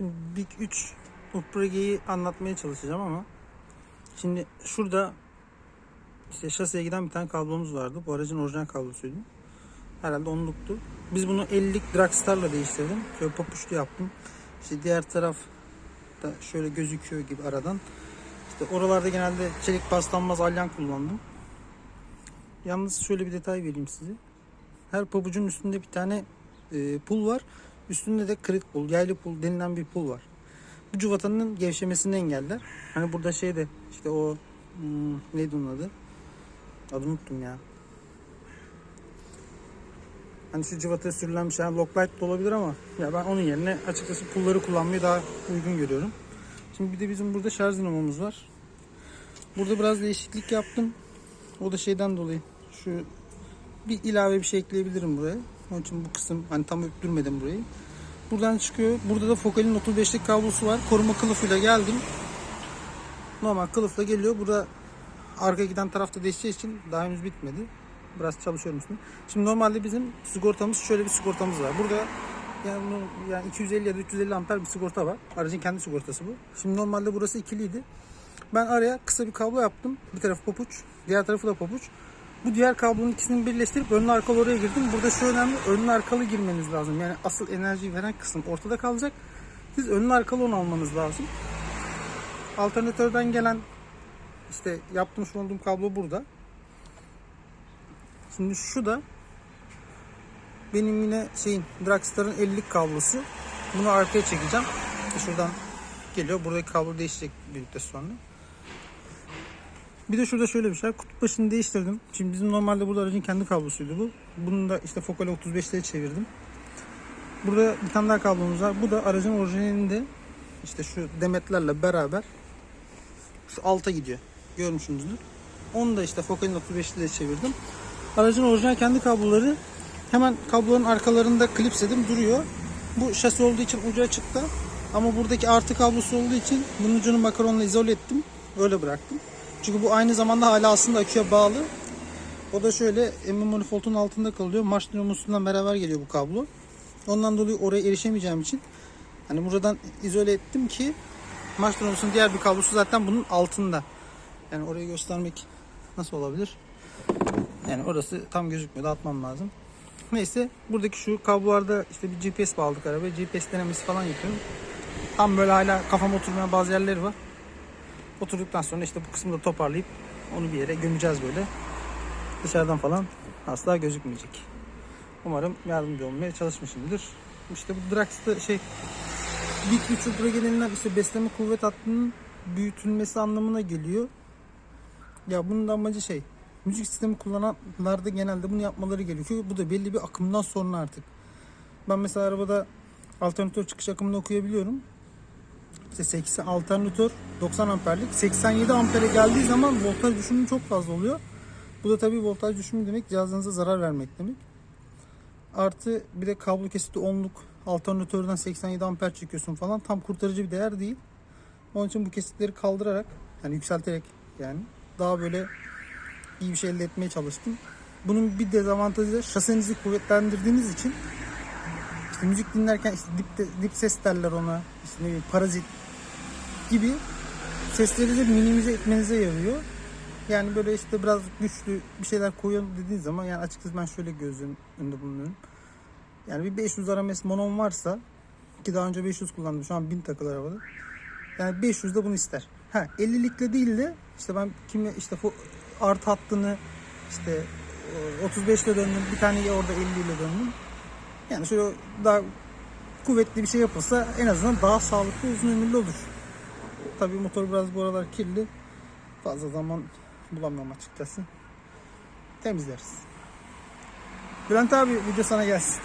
Şimdi Big 3 Uprage'yi anlatmaya çalışacağım ama şimdi şurada işte şaseye giden bir tane kablomuz vardı. Bu aracın orijinal kablosuydu. Herhalde onluktu. Biz bunu 50'lik Dragstar'la değiştirdim. Şöyle papuçlu yaptım. İşte diğer taraf da şöyle gözüküyor gibi aradan. İşte oralarda genelde çelik paslanmaz alyan kullandım. Yalnız şöyle bir detay vereyim size. Her pabucun üstünde bir tane e, pul var. Üstünde de kırık pul, yaylı pul denilen bir pul var. Bu cıvatanın gevşemesini engeller. Hani burada şey de işte o hmm, neydi onun adı? Adını unuttum ya. Hani şu cıvataya sürülen bir şey yani Loctite de olabilir ama ya ben onun yerine açıkçası pulları kullanmayı daha uygun görüyorum. Şimdi bir de bizim burada şarj dinamomuz var. Burada biraz değişiklik yaptım. O da şeyden dolayı şu bir ilave bir şey ekleyebilirim buraya. Onun için bu kısım hani tam öptürmedim burayı. Buradan çıkıyor. Burada da Focal'in 35'lik kablosu var. Koruma kılıfıyla geldim. Normal kılıfla geliyor. Burada arka giden tarafta değişeceği için daha henüz bitmedi. Biraz çalışıyorum üstüne. Şimdi normalde bizim sigortamız şöyle bir sigortamız var. Burada yani, yani 250 ya da 350 amper bir sigorta var. Aracın kendi sigortası bu. Şimdi normalde burası ikiliydi. Ben araya kısa bir kablo yaptım. Bir tarafı papuç, diğer tarafı da papuç. Bu diğer kablonun ikisini birleştirip önlü arkalı oraya girdim. Burada şu önemli, önlü arkalı girmeniz lazım. Yani asıl enerjiyi veren kısım ortada kalacak. Siz önlü arkalı onu almanız lazım. Alternatörden gelen işte yapmış olduğum kablo burada. Şimdi şu da benim yine şeyin Dragstar'ın 50'lik kablosu. Bunu arkaya çekeceğim. Şuradan geliyor. Buradaki kablo değişecek müddet sonra. Bir de şurada şöyle bir şey. Kutup başını değiştirdim. Şimdi bizim normalde burada aracın kendi kablosuydu bu. Bunu da işte Focal 35'lere çevirdim. Burada bir tane daha kablomuz var. Bu da aracın orijinalinde işte şu demetlerle beraber şu alta gidiyor. Görmüşsünüzdür. Onu da işte Focal'in 35'lere çevirdim. Aracın orijinal kendi kabloları hemen kabloların arkalarında klipsledim duruyor. Bu şasi olduğu için ucu açıkta. Ama buradaki artı kablosu olduğu için bunun ucunu makaronla izole ettim. Öyle bıraktım. Çünkü bu aynı zamanda hala aslında aküye bağlı. O da şöyle emme manifoldun altında kalıyor. Marş dinamosundan beraber geliyor bu kablo. Ondan dolayı oraya erişemeyeceğim için hani buradan izole ettim ki marş dinamosunun diğer bir kablosu zaten bunun altında. Yani orayı göstermek nasıl olabilir? Yani orası tam gözükmüyor. Atmam lazım. Neyse buradaki şu kablolarda işte bir GPS bağladık arabaya. GPS denemesi falan yapıyorum. Tam böyle hala kafam oturmayan bazı yerleri var. Oturduktan sonra işte bu kısmı da toparlayıp onu bir yere gömeceğiz böyle. Dışarıdan falan asla gözükmeyecek. Umarım yardımcı olmaya çalışmışımdır. İşte bu Drax'ta şey Big 3 Ultra denilen işte besleme kuvvet hattının büyütülmesi anlamına geliyor. Ya bunun da amacı şey müzik sistemi kullananlarda genelde bunu yapmaları gerekiyor. Bu da belli bir akımdan sonra artık. Ben mesela arabada alternatör çıkış akımını okuyabiliyorum. İşte 80 alternatör 90 amperlik 87 ampere geldiği zaman voltaj düşümü çok fazla oluyor. Bu da tabii voltaj düşümü demek cihazınıza zarar vermek demek. Artı bir de kablo kesiti 10'luk alternatörden 87 amper çekiyorsun falan tam kurtarıcı bir değer değil. Onun için bu kesitleri kaldırarak yani yükselterek yani daha böyle iyi bir şey elde etmeye çalıştım. Bunun bir dezavantajı da şasenizi kuvvetlendirdiğiniz için işte müzik dinlerken işte dip, dip ses derler ona işte bileyim parazit gibi sesleri de minimize etmenize yarıyor. Yani böyle işte biraz güçlü bir şeyler koyalım dediğiniz zaman yani açıkçası ben şöyle gözüm önünde bulunuyorum. Yani bir 500 RMS monom varsa ki daha önce 500 kullandım şu an 1000 takılı arabada. Yani 500 de bunu ister. Ha 50'likle değil de işte ben kimi işte artı hattını işte 35 ile döndüm. Bir tane orada 50 ile döndüm. Yani şöyle daha kuvvetli bir şey yapılsa en azından daha sağlıklı uzun ömürlü olur. Tabii motor biraz bu aralar kirli. Fazla zaman bulamıyorum açıkçası. Temizleriz. Bülent abi video sana gelsin.